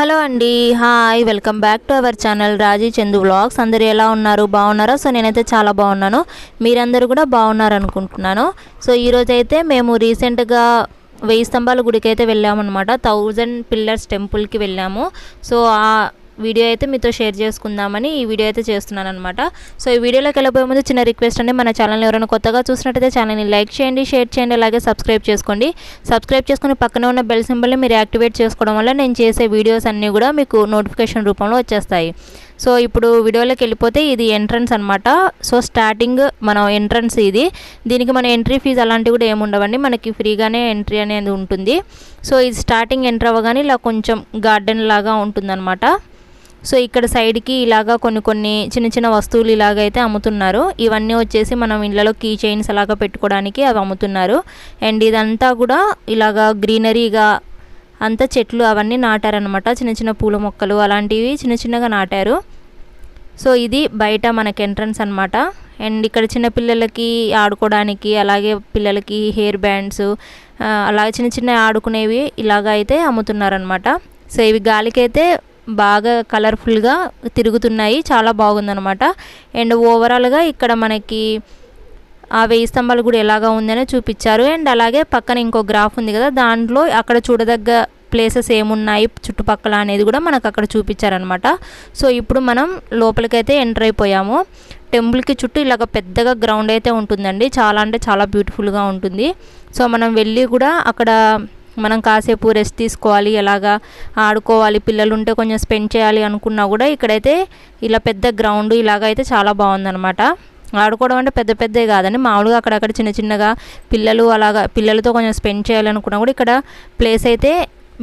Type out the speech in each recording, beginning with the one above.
Hello అండి hi welcome back to our channel Raji Chandu vlogs. అందరు ఎలా ఉన్నారు? బాగున్నారా? సో నేనైతే చాలా బాగున్నాను. మీరందరూ కూడా బాగున్నారు అనుకుంటున్నాను సో ఈరోజు అయితే మేము రీసెంట్గా వెయ్యి స్తంభాల గుడికి అయితే వెళ్ళామన్నమాట. థౌజండ్ పిల్లర్స్ టెంపుల్కి వెళ్ళాము. సో ఆ వీడియో అయితే మీతో షేర్ చేసుకుందామని ఈ వీడియో అయితే చేస్తున్నాను అనమాట సో ఈ వీడియోలోకి వెళ్ళబోయే ముందు చిన్న రిక్వెస్ట్ అండి. మన ఛానల్ని ఎవరైనా కొత్తగా చూసినట్టయితే ఛానల్ని లైక్ చేయండి షేర్ చేయండి అలాగే సబ్స్క్రైబ్ చేసుకోండి. సబ్స్క్రైబ్ చేసుకుని పక్కన ఉన్న బెల్ సింబల్ని మీరు యాక్టివేట్ చేసుకోవడం వల్ల నేను చేసే వీడియోస్ అన్నీ కూడా మీకు నోటిఫికేషన్ రూపంలో వచ్చేస్తాయి. సో ఇప్పుడు వీడియోలోకి వెళ్ళిపోతే ఇది ఎంట్రన్స్ అనమాట సో స్టార్టింగ్ మనం ఎంట్రన్స్ ఇది. దీనికి మన ఎంట్రీ ఫీజు అలాంటివి కూడా ఏముండవండి మనకి ఫ్రీగానే ఎంట్రీ అనేది ఉంటుంది. సో ఇది స్టార్టింగ్ ఎంటర్ అవ్వగానే ఇలా కొంచెం గార్డెన్ లాగా ఉంటుందన్నమాట. సో ఇక్కడ సైడ్కి ఇలాగా కొన్ని కొన్ని చిన్న చిన్న వస్తువులు ఇలాగైతే అమ్ముతున్నారు. ఇవన్నీ వచ్చేసి మనం ఇళ్ళలో కీ చైన్స్ అలాగా పెట్టుకోవడానికి అవి అమ్ముతున్నారు. అండ్ ఇదంతా కూడా ఇలాగా గ్రీనరీగా అంతా చెట్లు అవన్నీ నాటారనమాట చిన్న చిన్న పూల మొక్కలు అలాంటివి చిన్న చిన్నగా నాటారు. సో ఇది బయట మనకి ఎంట్రన్స్ అనమాట అండ్ ఇక్కడ చిన్న పిల్లలకి ఆడుకోవడానికి అలాగే పిల్లలకి హెయిర్ బ్యాండ్స్ అలాగే చిన్న చిన్న ఆడుకునేవి ఇలాగ అయితే అమ్ముతున్నారనమాట సో ఇవి గాలికైతే బాగా కలర్ఫుల్గా తిరుగుతున్నాయి. చాలా బాగుందనమాట అండ్ ఓవరాల్గా ఇక్కడ మనకి ఆ వెయ్యి స్తంభాలు కూడా ఎలాగా ఉందనే చూపించారు. అండ్ అలాగే పక్కన ఇంకో గ్రాఫ్ ఉంది కదా దాంట్లో అక్కడ చూడదగ్గ ప్లేసెస్ ఏమున్నాయి చుట్టుపక్కల అనేది కూడా మనకు అక్కడ చూపించారనమాట సో ఇప్పుడు మనం లోపలికైతే ఎంటర్ అయిపోయాము. టెంపుల్కి చుట్టూ ఇలాగ పెద్దగా గ్రౌండ్ అయితే ఉంటుందండి. చాలా అంటే చాలా బ్యూటిఫుల్గా ఉంటుంది. సో మనం వెళ్ళి కూడా అక్కడ మనం కాసేపు రెస్ట్ తీసుకోవాలి ఎలాగా ఆడుకోవాలి పిల్లలు ఉంటే కొంచెం స్పెండ్ చేయాలి అనుకున్నా కూడా ఇక్కడైతే ఇలా పెద్ద గ్రౌండ్ ఇలాగ అయితే చాలా బాగుందన్నమాట. ఆడుకోవడం అంటే పెద్ద పెద్దే కాదండి మామూలుగా అక్కడక్కడ చిన్న చిన్నగా పిల్లలు అలాగా పిల్లలతో కొంచెం స్పెండ్ చేయాలనుకున్నా కూడా ఇక్కడ ప్లేస్ అయితే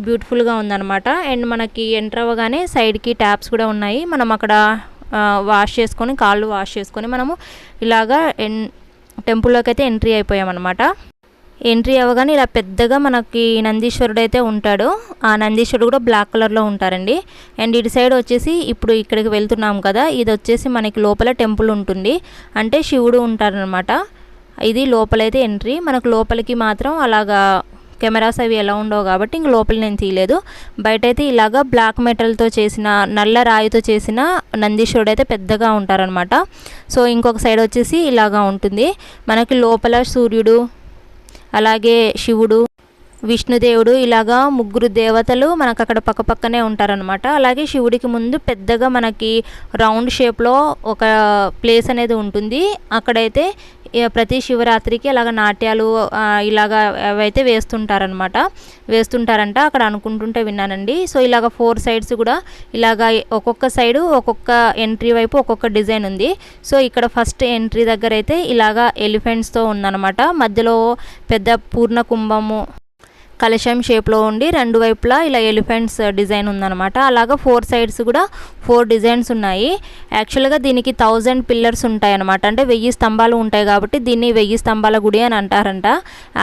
బ్యూటిఫుల్గా ఉందన్నమాట. అండ్ మనకి ఎంటర్ అవ్వగానే సైడ్కి ట్యాప్స్ కూడా ఉన్నాయి. మనం అక్కడ వాష్ చేసుకొని కాళ్ళు వాష్ చేసుకొని మనము ఇలాగా ఎన్ టెంపుల్లోకి అయితే ఎంట్రీ అయిపోయామన్నమాట. ఎంట్రీ అవ్వగానే ఇలా పెద్దగా మనకి నందీశ్వరుడు అయితే ఉంటాడు. ఆ నందీశ్వరుడు కూడా బ్లాక్ కలర్లో ఉంటారండి. అండ్ ఇటు సైడ్ వచ్చేసి ఇప్పుడు ఇక్కడికి వెళ్తున్నాం కదా ఇది వచ్చేసి మనకి లోపల టెంపుల్ ఉంటుంది. అంటే శివుడు ఉంటారనమాట ఇది లోపలైతే ఎంట్రీ. మనకు లోపలికి మాత్రం అలాగా కెమెరాస్ అవి ఎలా ఉండవు కాబట్టి ఇంక లోపల నేను తీయలేదు. బయట అయితే ఇలాగా బ్లాక్ మెటల్తో చేసిన నల్ల రాయితో చేసిన నందీశ్వరుడు అయితే పెద్దగా ఉంటారనమాట సో ఇంకొక సైడ్ వచ్చేసి ఇలాగా ఉంటుంది. మనకి లోపల సూర్యుడు అలాగే శివుడు విష్ణుదేవుడు ఇలాగా ముగ్గురు దేవతలు మనకు అక్కడ పక్కపక్కనే ఉంటారనమాట అలాగే శివుడికి ముందు పెద్దగా మనకి రౌండ్ షేప్లో ఒక ప్లేస్ అనేది ఉంటుంది. అక్కడైతే ప్రతి శివరాత్రికి అలాగ నాట్యాలు ఇలాగ అవైతే వేస్తుంటారనమాట వేస్తుంటారంట అక్కడ అనుకుంటుంటే విన్నానండి. సో ఇలాగ ఫోర్ సైడ్స్ కూడా ఇలాగ ఒక్కొక్క సైడు ఒక్కొక్క ఎంట్రీ వైపు ఒక్కొక్క డిజైన్ ఉంది. సో ఇక్కడ ఫస్ట్ ఎంట్రీ దగ్గర అయితే ఇలాగ ఎలిఫెంట్స్తో ఉందనమాట మధ్యలో పెద్ద పూర్ణ కుంభము కలశం షేప్లో ఉండి రెండు వైపులా ఇలా ఎలిఫెంట్స్ డిజైన్ ఉందన్నమాట. అలాగా ఫోర్ సైడ్స్ కూడా ఫోర్ డిజైన్స్ ఉన్నాయి. యాక్చువల్గా దీనికి థౌజండ్ పిల్లర్స్ ఉంటాయి అనమాట అంటే వెయ్యి స్తంభాలు ఉంటాయి కాబట్టి దీన్ని వెయ్యి స్తంభాల గుడి అని అంటారంట.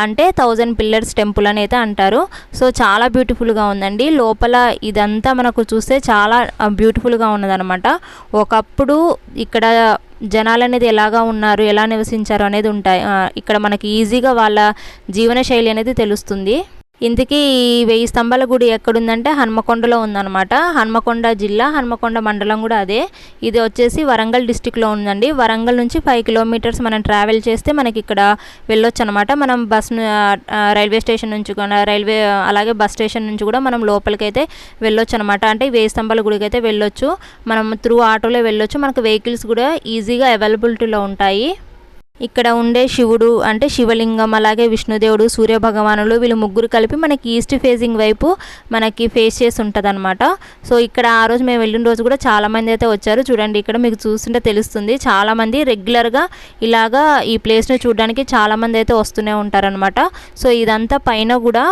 అంటే థౌజండ్ పిల్లర్స్ టెంపుల్ అని అయితే అంటారు. సో చాలా బ్యూటిఫుల్గా ఉందండి. లోపల ఇదంతా మనకు చూస్తే చాలా బ్యూటిఫుల్గా ఉన్నదనమాట ఒకప్పుడు ఇక్కడ జనాలు అనేది ఎలాగా ఉన్నారు ఎలా నివసించారు అనేది ఉంటాయి ఇక్కడ మనకి ఈజీగా వాళ్ళ జీవన శైలి అనేది తెలుస్తుంది. ఇంతకీ ఈ వెయ్యి స్తంభాల గుడి ఎక్కడుందంటే హన్మకొండలో ఉందన్నమాట. హన్మకొండ జిల్లా హన్మకొండ మండలం కూడా అదే. ఇది వచ్చేసి వరంగల్ డిస్టిక్లో ఉందండి. వరంగల్ నుంచి ఫైవ్ కిలోమీటర్స్ మనం ట్రావెల్ చేస్తే మనకి ఇక్కడ వెళ్ళొచ్చు అనమాట మనం బస్ రైల్వే స్టేషన్ నుంచి రైల్వే అలాగే బస్ స్టేషన్ నుంచి కూడా మనం లోపలికైతే వెళ్ళొచ్చు అనమాట అంటే వెయ్యి స్తంభాల గుడికి అయితే వెళ్ళొచ్చు. మనం త్రూ ఆటోలో వెళ్ళొచ్చు. మనకు వెహికల్స్ కూడా ఈజీగా అవైలబిలిటీలో ఉంటాయి. ఇక్కడ ఉండే శివుడు అంటే శివలింగం అలాగే విష్ణుదేవుడు సూర్య భగవానులు వీళ్ళు ముగ్గురు కలిపి మనకి ఈస్ట్ ఫేసింగ్ వైపు మనకి ఫేస్ చేసి ఉంటుంది అనమాట సో ఇక్కడ ఆ రోజు మేము వెళ్ళిన రోజు కూడా చాలామంది అయితే వచ్చారు. చూడండి ఇక్కడ మీకు చూస్తుంటే తెలుస్తుంది. చాలామంది రెగ్యులర్గా ఇలాగా ఈ ప్లేస్ని చూడడానికి చాలామంది అయితే వస్తూనే ఉంటారనమాట సో ఇదంతా పైన కూడా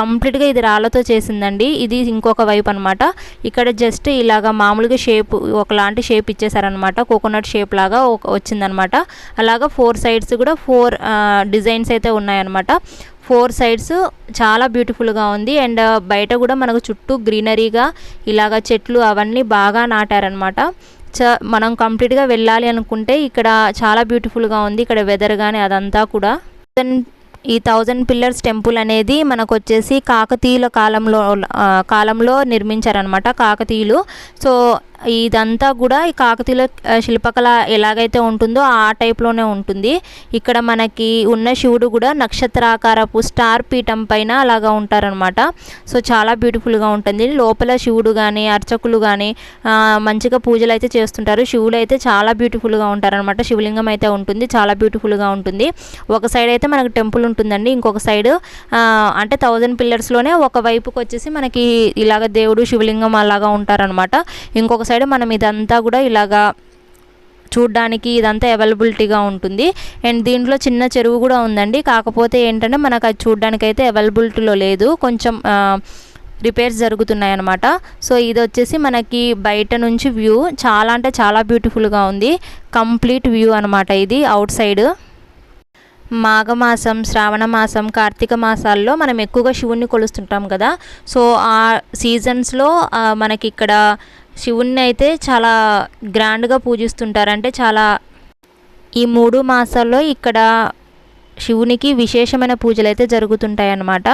కంప్లీట్గా ఇది రాళ్ళతో చేసిందండి. ఇది ఇంకొక వైపు అనమాట ఇక్కడ జస్ట్ ఇలాగా మామూలుగా షేప్ ఒకలాంటి షేప్ ఇచ్చేసారనమాట కోకోనట్ షేప్ లాగా వచ్చిందనమాట అలాగా ఫోర్ సైడ్స్ కూడా ఫోర్ డిజైన్స్ అయితే ఉన్నాయన్నమాట. ఫోర్ సైడ్స్ చాలా బ్యూటిఫుల్గా ఉంది. అండ్ బయట కూడా మనకు చుట్టూ గ్రీనరీగా ఇలాగ చెట్లు అవన్నీ బాగా నాటారనమాట చ మనం కంప్లీట్గా వెళ్ళాలి అనుకుంటే ఇక్కడ చాలా బ్యూటిఫుల్గా ఉంది. ఇక్కడ వెదర్ కానీ అదంతా కూడా. ఈ థౌజండ్ పిల్లర్స్ టెంపుల్ అనేది మనకు వచ్చేసి కాకతీయుల కాలంలో కాలంలో నిర్మించారనమాట కాకతీయులు. సో ఇదంతా కూడా ఈ కాకతీయుల శిల్పకళ ఎలాగైతే ఉంటుందో ఆ టైప్లోనే ఉంటుంది. ఇక్కడ మనకి ఉన్న శివుడు కూడా నక్షత్రాకారపు స్టార్ పీఠం పైన అలాగా ఉంటారనమాట సో చాలా బ్యూటిఫుల్గా ఉంటుంది. లోపల శివుడు కానీ అర్చకులు కానీ మంచిగా పూజలు అయితే చేస్తుంటారు. శివుడు అయితే చాలా బ్యూటిఫుల్గా ఉంటారనమాట శివలింగం అయితే ఉంటుంది. చాలా బ్యూటిఫుల్గా ఉంటుంది. ఒక సైడ్ అయితే మనకు టెంపుల్ ఉంటుందండి. ఇంకొక సైడ్ అంటే థౌజండ్ పిల్లర్స్లోనే ఒక వైపుకి వచ్చేసి మనకి ఇలాగ దేవుడు శివలింగం అలాగా ఉంటారనమాట ఇంకొక సైడ్ మనం ఇదంతా కూడా ఇలాగా చూడ్డానికి ఇదంతా అవైలబిలిటీగా ఉంటుంది. అండ్ దీంట్లో చిన్న చెరువు కూడా ఉందండి. కాకపోతే ఏంటంటే మనకు అది చూడ్డానికి అయితే అవైలబిలిటీలో లేదు. కొంచెం రిపేర్స్ జరుగుతున్నాయి అనమాట సో ఇది వచ్చేసి మనకి బయట నుంచి వ్యూ చాలా అంటే చాలా బ్యూటిఫుల్గా ఉంది. కంప్లీట్ వ్యూ అనమాట ఇది అవుట్ సైడ్. మాఘమాసం శ్రావణ మాసం కార్తీక మాసాల్లో మనం ఎక్కువగా శివుణ్ణి కొలుస్తుంటాం కదా. సో ఆ సీజన్స్లో మనకి ఇక్కడ శివుణ్ణి అయితే చాలా గ్రాండ్గా పూజిస్తుంటారు అంటే చాలా ఈ మూడు మాసాల్లో ఇక్కడ శివునికి విశేషమైన పూజలు అయితే జరుగుతుంటాయి అన్నమాట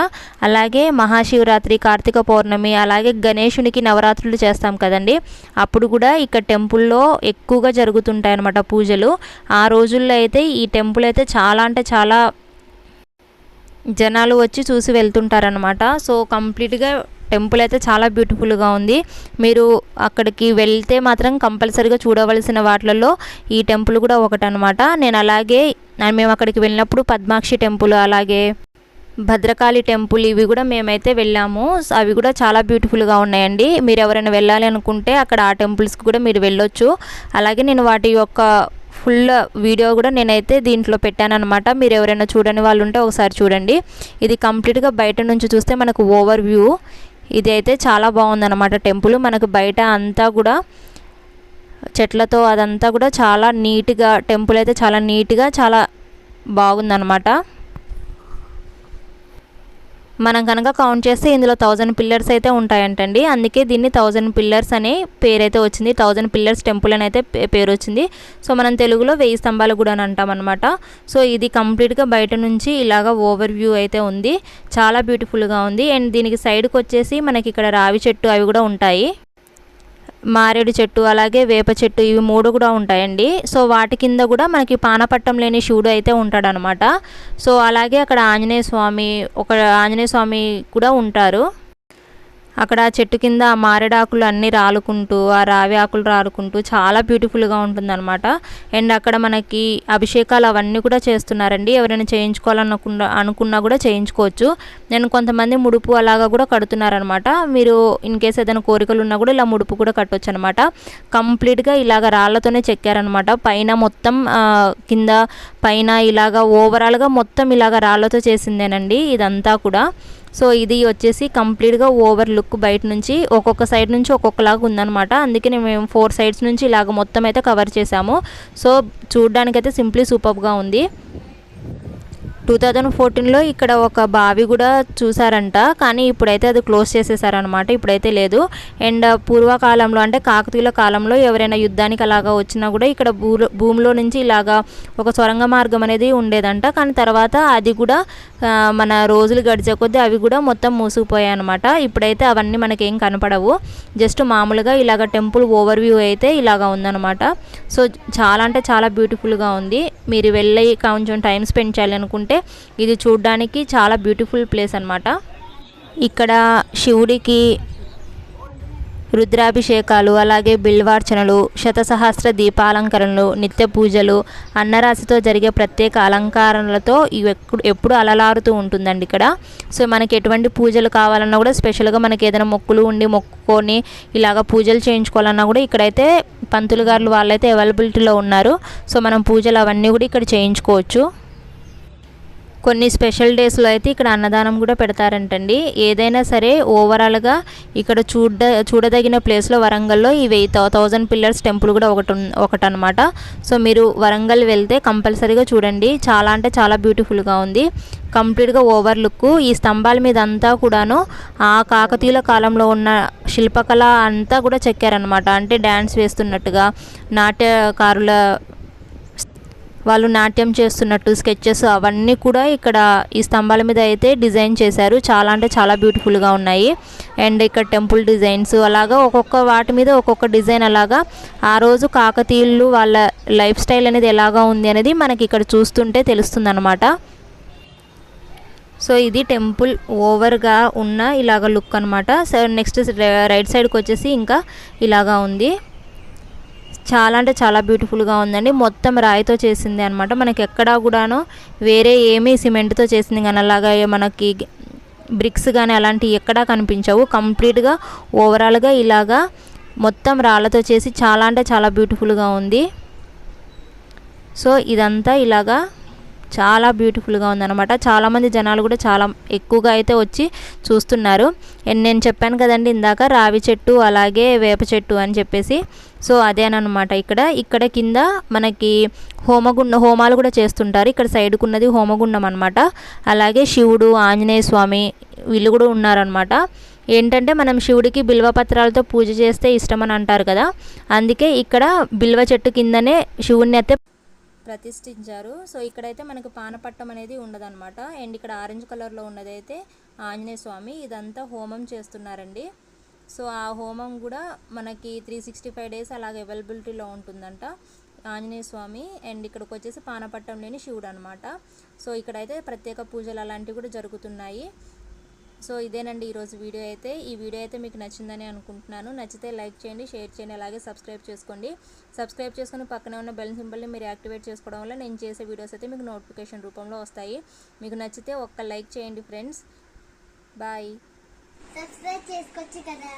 అలాగే మహాశివరాత్రి కార్తీక పౌర్ణమి అలాగే గణేషునికి నవరాత్రులు చేస్తాం కదండి. అప్పుడు కూడా ఇక్కడ టెంపుల్లో ఎక్కువగా జరుగుతుంటాయి అన్నమాట పూజలు. ఆ రోజుల్లో అయితే ఈ టెంపుల్ అయితే చాలా అంటే చాలా జనాలు వచ్చి చూసి వెళ్తుంటారనమాట సో కంప్లీట్గా టెంపుల్ అయితే చాలా బ్యూటిఫుల్గా ఉంది. మీరు అక్కడికి వెళ్తే మాత్రం కంపల్సరీగా చూడవలసిన వాటిలలో ఈ టెంపుల్ కూడా ఒకటనమాట నేను అలాగే మేము అక్కడికి వెళ్ళినప్పుడు పద్మాక్షి టెంపుల్ అలాగే భద్రకాళి టెంపుల్ ఇవి కూడా మేమైతే వెళ్ళాము. అవి కూడా చాలా బ్యూటిఫుల్గా ఉన్నాయండి. మీరు ఎవరైనా వెళ్ళాలి అనుకుంటే అక్కడ ఆ టెంపుల్స్కి కూడా మీరు వెళ్ళొచ్చు. అలాగే నేను వాటి యొక్క ఫుల్ వీడియో కూడా నేనైతే దీంట్లో పెట్టానన్నమాట. మీరు ఎవరైనా చూడని వాళ్ళు ఉంటే ఒకసారి చూడండి. ఇది కంప్లీట్గా బయట నుంచి చూస్తే మనకు ఓవర్ వ్యూ. ఇది అయితే చాలా బాగుందన్నమాట టెంపుల్. మనకు బయట అంతా కూడా చెట్లతో అదంతా కూడా చాలా నీట్గా టెంపుల్ అయితే చాలా నీట్గా చాలా బాగుందన్నమాట. మనం కనుక కౌంట్ చేస్తే ఇందులో థౌజండ్ పిల్లర్స్ అయితే ఉంటాయంటండి. అందుకే దీన్ని థౌజండ్ పిల్లర్స్ అనే పేరు అయితే వచ్చింది. థౌజండ్ పిల్లర్స్ టెంపుల్ అని అయితే పేరు వచ్చింది. సో మనం తెలుగులో వెయ్యి స్తంభాలు కూడా అని అంటామన్నమాట సో ఇది కంప్లీట్గా బయట నుంచి ఇలాగ ఓవర్ వ్యూ అయితే ఉంది. చాలా బ్యూటిఫుల్గా ఉంది. అండ్ దీనికి సైడ్కి వచ్చేసి మనకి ఇక్కడ రావి చెట్టు అవి కూడా ఉంటాయి. మారేడు చెట్టు అలాగే వేప చెట్టు ఇవి మూడు కూడా ఉంటాయండి. సో వాటి కింద కూడా మనకి పానపట్టం లేని శివుడు అయితే ఉంటాడనమాట. సో అలాగే అక్కడ ఆంజనేయ స్వామి ఒక ఆంజనేయ స్వామి కూడా ఉంటారు. అక్కడ చెట్టు కింద ఆ మారేడాకులు అన్నీ రాలుకుంటూ ఆ రావి ఆకులు రాలుకుంటూ చాలా బ్యూటిఫుల్గా ఉంటుందన్నమాట. అండ్ అక్కడ మనకి అభిషేకాలు అవన్నీ కూడా చేస్తున్నారండి. ఎవరైనా చేయించుకోవాలనుకున్న అనుకున్నా కూడా చేయించుకోవచ్చు. నేను కొంతమంది ముడుపు అలాగా కూడా కడుతున్నారనమాట మీరు ఇన్ కేస్ ఏదైనా కోరికలు ఉన్నా కూడా ఇలా ముడుపు కూడా కట్టొచ్చు అనమాట కంప్లీట్గా ఇలాగ రాళ్ళతోనే చెక్కారనమాట పైన మొత్తం కింద పైన ఇలాగ ఓవరాల్గా మొత్తం ఇలాగ రాళ్ళతో చేసిందేనండి ఇదంతా కూడా. సో ఇది వచ్చేసి కంప్లీట్గా ఓవర్ లుక్ బయట నుంచి ఒక్కొక్క సైడ్ నుంచి ఒక్కొక్కలాగా ఉందనమాట అందుకే మేము ఫోర్ సైడ్స్ నుంచి ఇలాగ మొత్తం అయితే కవర్ చేసాము. సో చూడ్డానికైతే సింప్లీ సూపర్గా ఉంది. టూ థౌజండ్ ఫోర్టీన్లో ఇక్కడ ఒక బావి కూడా చూసారంట కానీ ఇప్పుడైతే అది క్లోజ్ చేసేసారనమాట ఇప్పుడైతే లేదు. అండ్ పూర్వకాలంలో అంటే కాకతీయుల కాలంలో ఎవరైనా యుద్ధానికి అలాగా వచ్చినా కూడా ఇక్కడ భూ భూమిలో నుంచి ఇలాగా ఒక సొరంగ మార్గం అనేది ఉండేదంట. కానీ తర్వాత అది కూడా మన రోజులు గడిచే కొద్దీ అవి కూడా మొత్తం మూసుకుపోయాయి అనమాట ఇప్పుడైతే అవన్నీ మనకేం కనపడవు. జస్ట్ మామూలుగా ఇలాగ టెంపుల్ ఓవర్ వ్యూ అయితే ఇలాగా ఉందన్నమాట. సో చాలా అంటే చాలా బ్యూటిఫుల్గా ఉంది. మీరు వెళ్ళి కొంచెం టైం స్పెండ్ చేయాలనుకుంటే ఇది చూడడానికి చాలా బ్యూటిఫుల్ ప్లేస్ అన్నమాట. ఇక్కడ శివుడికి రుద్రాభిషేకాలు అలాగే బిల్వార్చనలు శతసహస్ర దీపాలంకరణలు నిత్య పూజలు అన్నరాశితో జరిగే ప్రత్యేక అలంకరణలతో ఇవి ఎప్పుడు ఎప్పుడు అలలారుతూ ఉంటుందండి ఇక్కడ. సో మనకి ఎటువంటి పూజలు కావాలన్నా కూడా స్పెషల్గా మనకి ఏదైనా మొక్కులు ఉండి మొక్కుకొని ఇలాగ పూజలు చేయించుకోవాలన్నా కూడా ఇక్కడైతే పంతులు గారులు వాళ్ళైతే అవైలబిలిటీలో ఉన్నారు. సో మనం పూజలు అవన్నీ కూడా ఇక్కడ చేయించుకోవచ్చు. కొన్ని స్పెషల్ డేస్లో అయితే ఇక్కడ అన్నదానం కూడా పెడతారంటండి. ఏదైనా సరే ఓవరాల్గా ఇక్కడ చూడ చూడదగిన ప్లేస్లో వరంగల్లో ఈ వెయ్యి థౌజండ్ పిల్లర్స్ టెంపుల్ కూడా ఒకటి ఒకటనమాట ఒకటి అనమాట సో మీరు వరంగల్ వెళ్తే కంపల్సరీగా చూడండి. చాలా అంటే చాలా బ్యూటిఫుల్గా ఉంది. కంప్లీట్గా ఓవర్ లుక్ ఈ స్తంభాల మీద అంతా కూడాను ఆ కాకతీయుల కాలంలో ఉన్న శిల్పకళ అంతా కూడా చెక్కారనమాట అంటే డ్యాన్స్ వేస్తున్నట్టుగా నాట్యకారుల వాళ్ళు నాట్యం చేస్తున్నట్టు స్కెచెస్ అవన్నీ కూడా ఇక్కడ ఈ స్తంభాల మీద అయితే డిజైన్ చేశారు. చాలా అంటే చాలా బ్యూటిఫుల్గా ఉన్నాయి. అండ్ ఇక్కడ టెంపుల్ డిజైన్స్ అలాగా ఒక్కొక్క వాటి మీద ఒక్కొక్క డిజైన్ అలాగా. ఆ రోజు కాకతీయులు వాళ్ళ లైఫ్ స్టైల్ అనేది ఎలాగా ఉంది అనేది మనకి ఇక్కడ చూస్తుంటే తెలుస్తుంది అనమాట సో ఇది టెంపుల్ ఓవర్గా ఉన్న ఇలాగ లుక్ అనమాట సో నెక్స్ట్ రైట్ సైడ్కి వచ్చేసి ఇంకా ఇలాగా ఉంది. చాలా అంటే చాలా బ్యూటిఫుల్గా ఉందండి. మొత్తం రాయితో చేసింది అనమాట మనకి ఎక్కడా కూడాను వేరే ఏమీ సిమెంట్తో చేసింది కానీ అలాగా మనకి బ్రిక్స్ కానీ అలాంటివి ఎక్కడా కనిపించవు. కంప్లీట్గా ఓవరాల్గా ఇలాగా మొత్తం రాళ్ళతో చేసి చాలా అంటే చాలా బ్యూటిఫుల్గా ఉంది. సో ఇదంతా ఇలాగా చాలా బ్యూటిఫుల్గా ఉందన్నమాట. చాలామంది జనాలు కూడా చాలా ఎక్కువగా అయితే వచ్చి చూస్తున్నారు. నేను చెప్పాను కదండి ఇందాక రావి చెట్టు అలాగే వేప చెట్టు అని చెప్పేసి. సో అదేనమాట ఇక్కడ. ఇక్కడ కింద మనకి హోమగుండ హోమాలు కూడా చేస్తుంటారు. ఇక్కడ సైడ్కు ఉన్నది హోమగుండం అనమాట అలాగే శివుడు ఆంజనేయ స్వామి వీళ్ళు కూడా ఉన్నారనమాట ఏంటంటే మనం శివుడికి బిల్వపత్రాలతో పూజ చేస్తే ఇష్టం అని అంటారు కదా. అందుకే ఇక్కడ బిల్వ చెట్టు కిందనే శివుడిని అయితే ప్రతిష్ఠించారు. సో ఇక్కడైతే మనకు పానపట్టం అనేది ఉండదన్నమాట. అండ్ ఇక్కడ ఆరెంజ్ కలర్లో ఉన్నదైతే ఆంజనేయ స్వామి. ఇదంతా హోమం చేస్తున్నారండి. సో ఆ హోమం కూడా మనకి త్రీ సిక్స్టీ ఫైవ్ డేస్ అలాగే అవైలబిలిటీలో ఉంటుందంట ఆంజనేయ స్వామి. అండ్ ఇక్కడికి వచ్చేసి పానపట్టం లేని శివుడు అనమాట సో ఇక్కడైతే ప్రత్యేక పూజలు అలాంటివి కూడా జరుగుతున్నాయి. సో ఇదేనండి ఈరోజు వీడియో అయితే. ఈ వీడియో అయితే మీకు నచ్చిందని అనుకుంటున్నాను. నచ్చితే లైక్ చేయండి షేర్ చేయండి అలాగే సబ్స్క్రైబ్ చేసుకోండి. సబ్స్క్రైబ్ చేసుకుని పక్కనే ఉన్న బెల్ సింబల్ని మీరు యాక్టివేట్ చేసుకోవడం వల్ల నేను చేసే వీడియోస్ అయితే మీకు నోటిఫికేషన్ రూపంలో వస్తాయి. మీకు నచ్చితే ఒక్క లైక్ చేయండి ఫ్రెండ్స్. బాయ్. సబ్స్క్రైబ్ చేసుకోవచ్చు కదా.